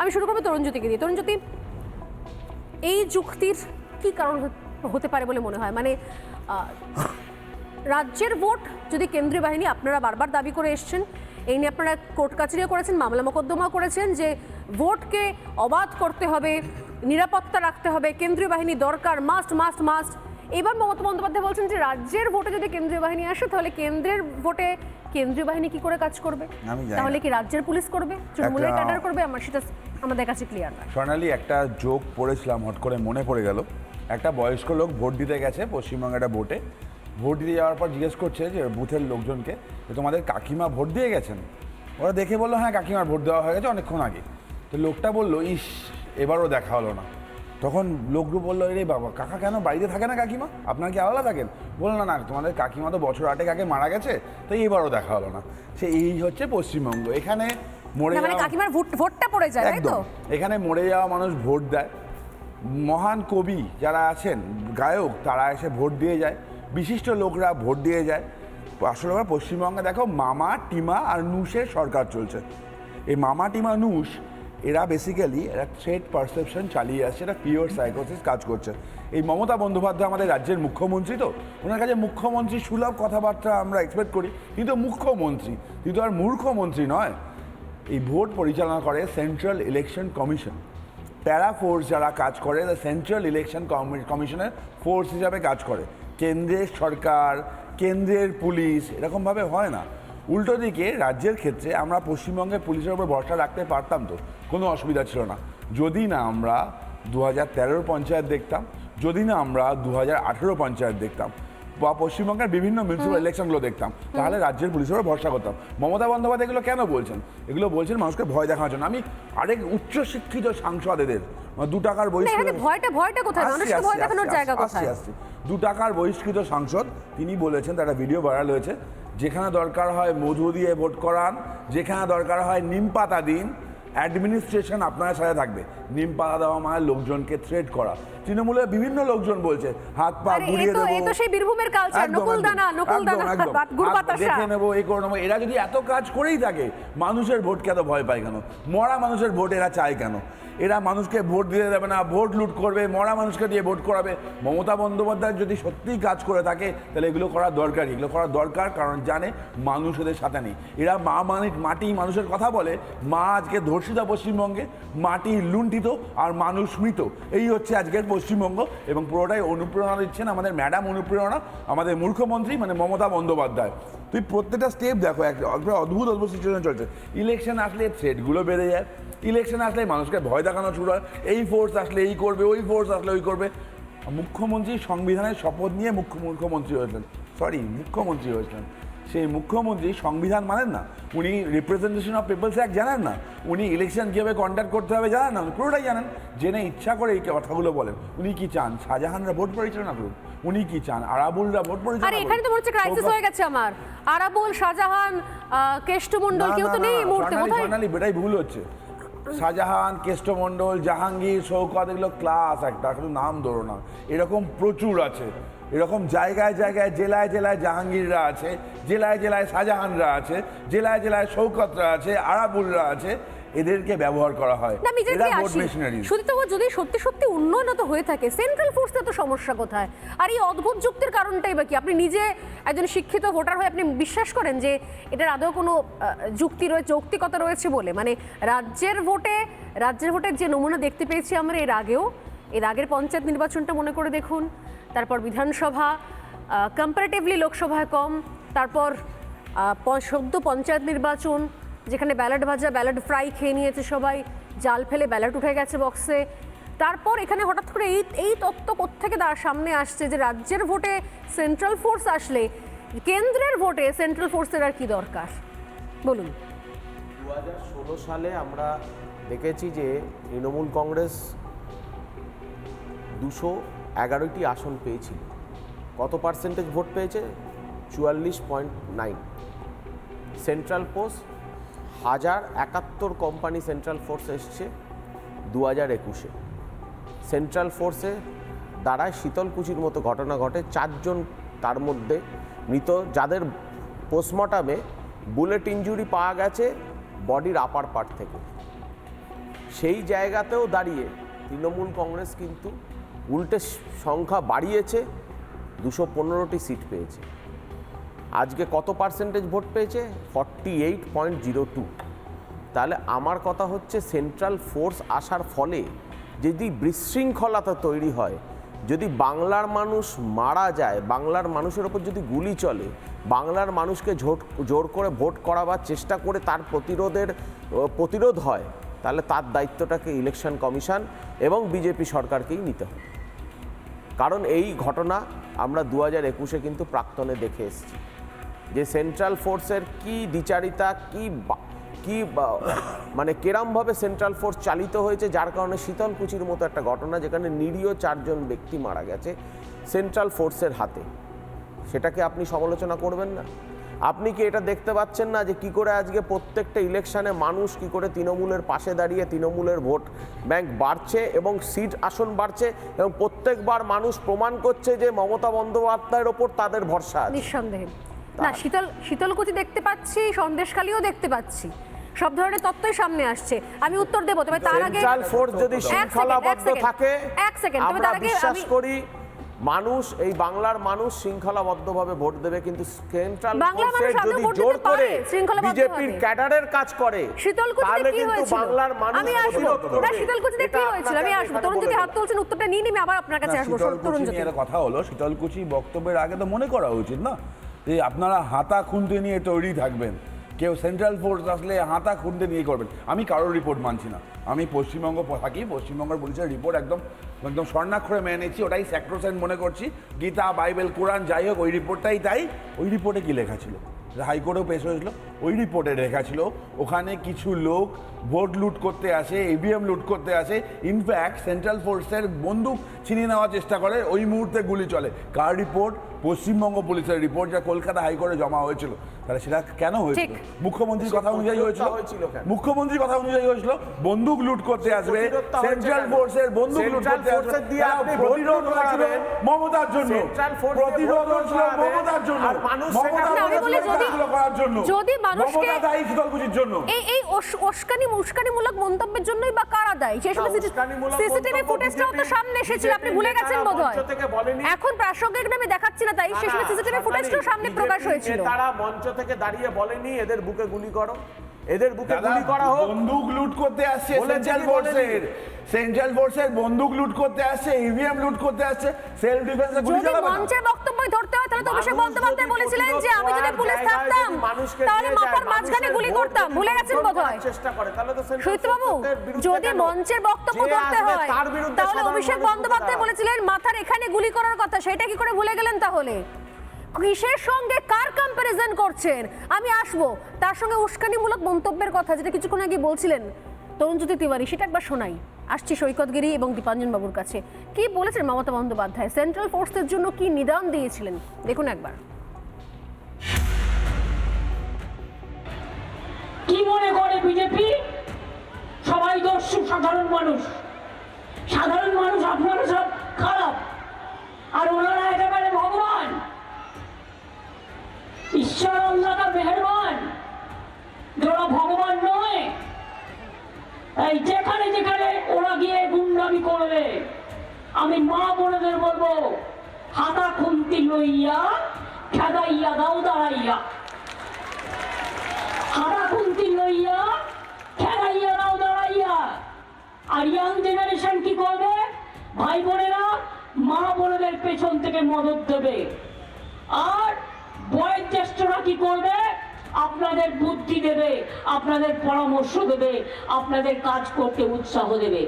আমি শুরু করব তরুণজ্যোতিকে দিয়ে। তরুণজ্যোতি এই যুক্তির কি কারণ হতে পারে বলে মনে হয়? মানে রাজ্যের ভোট যদি কেন্দ্রীয় বাহিনী আপনারা বারবার দাবি করে এসছেন এই নিয়ে আপনারা কোর্ট কাছারিও করেছেন মামলা মোকদ্দমা করেছেন যে ভোটকে অবাধ করতে হবে নিরাপত্তা রাখতে হবে কেন্দ্রীয় বাহিনী দরকার মাস্ট মাস্ট মাস্ট এবার মমতা বন্দ্যোপাধ্যায় বলছেন যে রাজ্যের ভোটে যদি কেন্দ্রীয় বাহিনী আসে তাহলে কেন্দ্রের ভোটে কেন্দ্রীয় বাহিনী কি করে কাজ করবে? তাহলে কি রাজ্যের পুলিশ করবে? তৃণমূলের ক্যাডার করবে? আমার সেটা আমাদের কাছে ক্লিয়ার নয়। স্বর্ণালী একটা যোগ পড়েছিলাম, হট করে মনে পড়ে গেল। একটা বয়স্ক লোক ভোট দিতে গেছে পশ্চিমবঙ্গে একটা ভোটে ভোট দিতে যাওয়ার পর জিজ্ঞেস করছে যে বুথের লোকজনকে যে, তোমাদের কাকিমা ভোট দিয়ে গেছেন? ওরা দেখে বলল হ্যাঁ কাকিমার ভোট দেওয়া হয়ে গেছে অনেকক্ষণ আগে। তো লোকটা বলল, ইস, এবারও দেখা হলো না। তখন লোকগুলো বলল রে বাবা, কাকা কেন বাড়িতে থাকে না কাকিমা? আপনার কি আলাদা থাকেন? বলল, না না, তোমাদের কাকিমা তো বছর আটেক আগে মারা গেছে তো এবারও দেখা হলো না। সে এই হচ্ছে পশ্চিমবঙ্গ। এখানে মরে মানে কাকিমার ভোট ভোটটা পড়ে যায় তাই তো? এখানে মরে যাওয়া মানুষ ভোট দেয়। মহান কবি যারা আছেন গায়ক তারা এসে ভোট দিয়ে যায়। বিশিষ্ট লোকরা ভোট দিয়ে যায়। আসলে আমরা পশ্চিমবঙ্গে দেখো মামা টিমা আর নুসের সরকার চলছে। এই মামা টিমা নুস এরা বেসিক্যালি এরা থ্রেট পারসেপশন চালিয়ে আসছে এটা পিওর সাইকোসিস কাজ করছে। এই মমতা বন্দ্যোপাধ্যায় আমাদের রাজ্যের মুখ্যমন্ত্রী তো? ওনার কাছে মুখ্যমন্ত্রী সুলভ কথাবার্তা আমরা এক্সপেক্ট করি কিন্তু মুখ্যমন্ত্রী কিন্তু আর মূর্খমন্ত্রী নয়। এই ভোট পরিচালনা করে central election commission para force যারা কাজ করে সেন্ট্রাল ইলেকশন কমিশনের ফোর্স হিসাবে কাজ করে। কেন্দ্রের সরকার, কেন্দ্রের পুলিশ, এরকমভাবে হয় না। উল্টো দিকে রাজ্যের ক্ষেত্রে আমরা পশ্চিমবঙ্গের পুলিশের উপর ভরসা রাখতে পারতাম তো, কোনো অসুবিধা ছিল না। যদি না আমরা দু হাজার তেরোর পঞ্চায়েত দেখতাম, যদি না আমরা দু হাজার আঠেরো পঞ্চায়েত দেখতাম। বা পশ্চিমবঙ্গের বিভিন্ন মিউনিসিপ্যাল ইলেকশনগুলো দেখতাম তাহলে রাজ্যের পুলিশের ভরসা করতাম। মমতা বন্দ্যোপাধ্যায় এগুলো কেন বলছেন? এগুলো বলছেন মানুষকে ভয় দেখানোর জন্য। আমি আরেক উচ্চশিক্ষিত সাংসদ এদের মানে দু টাকার বহিষ্কৃত ভয়টা ভয়টা কোথায়? মানুষকে ভয় দেখানোর জায়গা কোথায়? দু টাকার বহিষ্কৃত সাংসদ তিনি বলেছেন তার একটা ভিডিও ভাইরাল হয়েছে যেখানে দরকার হয় মধু দিয়ে ভোট করান যেখানে দরকার হয় নিম পাতা দিন অ্যাডমিনিস্ট্রেশন আপনার সাথে থাকবে। নিম পাতা দেওয়া মানে লোকজনকে থ্রেড করা। তৃণমূলের বিভিন্ন লোকজন বলছে হাত পা তো দেবো। এ তো সেই বীরভূমের কালচার নকুল দানা নকুল দানা দেখে নেব এই করে নেব। এরা যদি এত কাজ করেই থাকে মানুষের ভোটকে এত ভয় পায় কেন? মরা মানুষের ভোট এরা চায় কেন? এরা মানুষকে ভোট দিতে দেবে না ভোট লুট করবে মরা মানুষকে দিয়ে ভোট করাবে। মমতা বন্দ্যোপাধ্যায় যদি সত্যিই কাজ করে থাকে তাহলে এগুলো করা দরকার এগুলো করা দরকার কারণ জানে মানুষ এদের সাথে নেই। এরা মা মানে মাটি মানুষের কথা বলে মা আজকে ধর্ষিতা পশ্চিমবঙ্গে মাটি লুণ্ঠিত আর মানুষ মৃত। এই হচ্ছে আজকের পশ্চিমবঙ্গ এবং পুরোটাই অনুপ্রেরণা দিচ্ছেন আমাদের ম্যাডাম অনুপ্রেরণা, আমাদের মুখ্যমন্ত্রী মানে মমতা বন্দ্যোপাধ্যায়। তুই প্রত্যেকটা স্টেপ দেখো, এক অদ্ভুত অদ্ভুত সিচুয়েশন চলছে। ইলেকশন আসলে থ্রেটগুলো বেড়ে যায়। ইলেকশন আসলে মানুষকে ভয় দেখানো শুরু হয়। এই ফোর্স আসলে এই করবে, ওই ফোর্স আসলে ওই করবে। মুখ্যমন্ত্রী সংবিধানের শপথ নিয়ে মুখ্য মুখ্যমন্ত্রী হয়েছেন। সরি মুখ্যমন্ত্রী হয়েছেন। সেই মুখ্যমন্ত্রী সংবিধান মানেন না। উনি রিপ্রেজেন্টেশন অফ পিপলস অ্যাক্ট জানেন না। উনি ইলেকশন কীভাবে কন্ডাক্ট করতে হবে জানেন না? পুরোটাই জানেন। জেনে ইচ্ছা করে এই কথাগুলো বলেন। উনি কি চান? শাহজাহানরা ভোট পরিচালনা করুন উনি কি চান? আরাবুলরা ভোট পরিচালনা আরে এখানে তো মনে হচ্ছে ক্রাইসিস হয়ে গেছে আমার। আরাবুল শাহজাহান কেষ্টমণ্ডল কেউ তো নেই মুহূর্তে কোথায় এটাই ভুল হচ্ছে। শাহজাহান কেষ্টমণ্ডল জাহাঙ্গীর শৌকত এগুলো ক্লাস একটা। শুধু নাম ধরো না। এরকম প্রচুর আছে। এরকম জায়গায় জায়গায় জেলায় জেলায় জাহাঙ্গীররা আছে জেলায় জেলায় শাহজাহানরা আছে জেলায় জেলায় শৌকতরা আছে আরাবুলরা আছে এদেরকে ব্যবহার করা হয়। এরা আসি? মেশিনারি শুধু যদি সত্যি সত্যি উন্নয়ন তো হয়ে থাকে সেন্ট্রাল ফোর্সে তো সমস্যা কোথায়? আর এই অদ্ভুত যুক্তির কারণটাই বা কি? আপনি নিজে একজন শিক্ষিত ভোটার হয়ে আপনি বিশ্বাস করেন যে এটার আদৌ কোনো যুক্তি রয়েছে যৌক্তিকতা রয়েছে বলে? মানে রাজ্যের ভোটে রাজ্যের ভোটের যে নমুনা দেখতে পেয়েছি আমরা এর আগেও এর আগের পঞ্চায়েত নির্বাচনটা মনে করে দেখুন। তারপর বিধানসভা কম্পারেটিভলি লোকসভায় কম, তারপর সদ্য পঞ্চায়েত নির্বাচন, যেখানে ব্যালট ভাজা ব্যালট ফ্রাই খেয়ে নিয়েছে সবাই, জাল ফেলে ব্যালট উঠে গেছে বক্সে তারপর এখানে হঠাৎ করে এই এই তত্ত্ব কোত্থেকে তার সামনে আসছে যে রাজ্যের ভোটে সেন্ট্রাল ফোর্স আসলে কেন্দ্রের ভোটে সেন্ট্রাল ফোর্সের আর কি দরকার? বলুন। দু হাজার ষোলো সালে আমরা দেখেছি যে তৃণমূল কংগ্রেস দুশো এগারোটি আসন পেয়েছিল। কত পার্সেন্টেজ ভোট পেয়েছে? চুয়াল্লিশ পয়েন্ট নাইন। সেন্ট্রাল ফোর্স হাজার একাত্তর কোম্পানি সেন্ট্রাল ফোর্স এসছে দু হাজার একুশে সেন্ট্রাল ফোর্সে দ্বারায় শীতলকুচির মতো ঘটনা ঘটে। চারজন তার মধ্যে মৃত, যাদের পোস্টমর্টামে বুলেট ইঞ্জুরি পাওয়া গেছে বডির আপার পার্ট থেকে। সেই জায়গাতেও দাঁড়িয়ে তৃণমূল কংগ্রেস কিন্তু উল্টে সংখ্যা বাড়িয়েছে, দুশো পনেরোটি সিট পেয়েছে। আজকে কত পার্সেন্টেজ ভোট পেয়েছে? Forty eight point zero two তাহলে আমার কথা হচ্ছে সেন্ট্রাল ফোর্স আসার ফলে যদি বিশৃঙ্খলতা তৈরি হয়, যদি বাংলার মানুষ মারা যায়, বাংলার মানুষের ওপর যদি গুলি চলে, বাংলার মানুষকে জোর করে ভোট করাবার চেষ্টা করে তার প্রতিরোধের প্রতিরোধ হয়, তাহলে তার দায়িত্বটাকে ইলেকশন কমিশন এবং বিজেপি সরকারকেই নিতে হবে। কারণ এই ঘটনা আমরা দু হাজার একুশে কিন্তু প্রাক্তনে দেখে এসেছি। যে সেন্ট্রাল ফোর্সের কি দ্বিচারিতা, কি কি মানে কেরামভাবে সেন্ট্রাল ফোর্স চালিত হয়েছে, যার কারণে শীতলকুচির মতো একটা ঘটনা যেখানে নিরীহ চারজন ব্যক্তি মারা গেছে সেন্ট্রাল ফোর্সের হাতে। সেটাকে আপনি সমালোচনা করবেন না। আপনি কি এটা দেখতে পাচ্ছেন না যে কি করে আজকে প্রত্যেকটা ইলেকশনে মানুষ কি করে তৃণমূলের পাশে দাঁড়িয়ে তৃণমূলের ভোট ব্যাংক বাড়ছে এবং সিট আসন বাড়ছে এবং প্রত্যেকবার মানুষ প্রমাণ করছে যে মমতা বন্দ্যোপাধ্যায়ের ওপর তাদের ভরসা আছে? নিঃসন্দেহে। না শীতল শীতলকুচি দেখতে পাচ্ছি সন্দেশকালীও দেখতে পাচ্ছি। সব ধরনের তত্ত্বই সামনে আসছে। আমি উত্তর দেবো তবে তার আগে সেন্ট্রাল ফোর্স যদি শৃঙ্খলাবদ্ধ থাকে এক সেকেন্ড, তবে তার আগে বিশ্বাস আমি- করি মানুষ এই বাংলার মানুষ শৃঙ্খলাবদ্ধভাবে ভোট দেবে কিন্তু সেন্ট্রাল যদি জোর করে বিজেপির ক্যাডারের কাজ করে শীতলকুচিতে তাহলে কিন্তু বাংলার মানুষ আমি আসব। না শীতলকুচিতে কি হয়েছিল? আমি আসব। তরুণ যদি হাত তুলছেন উত্তরটা নিয়ে নিবি আবার আপনার কাছে আসব। তরুণ একটা কথা হলো শীতলকুচি বক্তব্যের আগে তো মনে করা উচিত না যে আপনারা হাতা খুনতে নিয়ে তৈরি থাকবেন। কেউ সেন্ট্রাল ফোর্স আসলে হাতা খুনতে নিয়ে করবেন। আমি কারোর রিপোর্ট মানছি না। আমি পশ্চিমবঙ্গ থাকি, পশ্চিমবঙ্গের পুলিশের রিপোর্ট একদম একদম স্বর্ণাক্ষরে মেনে নিচ্ছি, ওটাই স্যাক্রোসেন্ট মনে করছি। গীতা, বাইবেল, কোরআন, যাই হোক, ওই রিপোর্টটাই তাই। ওই রিপোর্টে কি লেখা ছিল? হাইকোর্টেও পেশ হয়েছিল। ওই রিপোর্টে লেখা ছিল, ওখানে কিছু লোক ভোট লুট করতে আসে ইভিএম লুট করতে আসে। ইনফ্যাক্ট সেন্ট্রাল ফোর্সের বন্দুক ছিনিয়ে নেওয়ার চেষ্টা করে, ওই মুহূর্তে গুলি চলে। কার রিপোর্ট পশ্চিমবঙ্গ পুলিশের রিপোর্ট যা কলকাতা হাইকোর্টে জমা হয়েছিল তাহলে সেটা কেন হয়েছিল? মুখ্যমন্ত্রীর কথা অনুযায়ী হয়েছিল? মুখ্যমন্ত্রীর কথা অনুযায়ী হয়েছিল? বন্দুক লুট করতে আসবে সেন্ট্রাল ফোর্সের বন্দুক লুট করতে আসবে। তারা প্রতিরোধ হয়েছিল মমতার জন্য। প্রতিরোধ হয়েছিল মমতার জন্য। আর মানুষ মমতা আমি বলি যদি- করার জন্য। যদি মানুষকে- মমতা দায়ী শীতলকুচির জন্য। এই এই উস্কানি উস্কানিমূলক মন্তব্যের জন্যই বা কারা দেয়? সেই সময় সিসিটিভি ফুটেজটাও তো সামনে এসেছিল আপনি ভুলে গেছেন বোধ হয় মঞ্চ থেকে বলেনি। এখন প্রাসঙ্গিক আমি দেখাচ্ছি না তাই? শেষমেশ সিসিটিভি ফুটেজটাও সামনে প্রকাশ হয়েছিল। তারা মঞ্চ থেকে দাঁড়িয়ে বলেনি এদের বুকে গুলি করো। এদের বুকে গুলি করা হোক। বন্দুক লুট করতে আসছে সেন্ট্রাল ফোর্সের সেন্ট্রাল ফোর্সের বন্দুক লুট করতে আসছে ইভিএম লুট করতে আসছে সেলফ ডিফেন্সে গুলি চালাবে না। মঞ্চের বক্তব্যই ধরতে হয় তাহলে তো অভিষেক মানুষ বন্দ্যোপাধ্যায় বলেছিলেন যে আমি যদি পুলিশ থাকতাম যদি তাহলে মাথার মাঝখানে গুলি করতাম ভুলে গেছেন control বোধ হয় চেষ্টা করে তাহলে তো forces বিরুদ্ধে যদি? মঞ্চের বক্তব্য ধরতে হয় তাহলে অভিষেক বন্দ্যোপাধ্যায় বলেছিলেন মাথার এখানে গুলি করার কথা সেটা কি করে ভুলে গেলেন তাহলে? কিসের সঙ্গে কার কম্প্যারিজন করছেন? আমি আসব। তার সঙ্গে উস্কানিমূলক মন্তব্যের কথা যেটা কিছুক্ষণ আগে বলছিলেন তরুণজ্যোতি তিওয়ারি, সেটা একবার শোনাই। আসছি সৈকতগিরি এবং দীপাঞ্জন বাবুর কাছে। কি বলেছেন মমতা বন্দ্যোপাধ্যায়? সেন্ট্রাল ফোর্সের জন্য কি নিদান দিয়েছিলেন? দেখুন একবার। কি মনে করে বিজেপি? সবাই দস্যু সাধারণ মানুষ। সাধারণ মানুষ, আপনারা সব খারাপ আর ওনারা একেবারে ভগবান ঈশ্বর আল্লাহটা মেহরবান যারা ভগবান নয় এই যেখানে যেখানে ওরা গিয়ে গুন্ডামি করবে আমি মা বোনেদের বলব হাতা খুন্তি লইয়া খেদাইয়া দাও দাঁড়াইয়া হারা কুন্তি লইয়া খেলাইয়া নাও দাঁড়াইয়া আর ইয়াং জেনারেশন কি করবে ভাই বোনেরা মা বোনেদের পেছন থেকে মদত দেবে আর বয়োজ্যেষ্ঠরা কি করবে আপনাদের বুদ্ধি দেবে আপনাদের পরামর্শ দেবে আপনাদের কাজ করতে উৎসাহ দেবে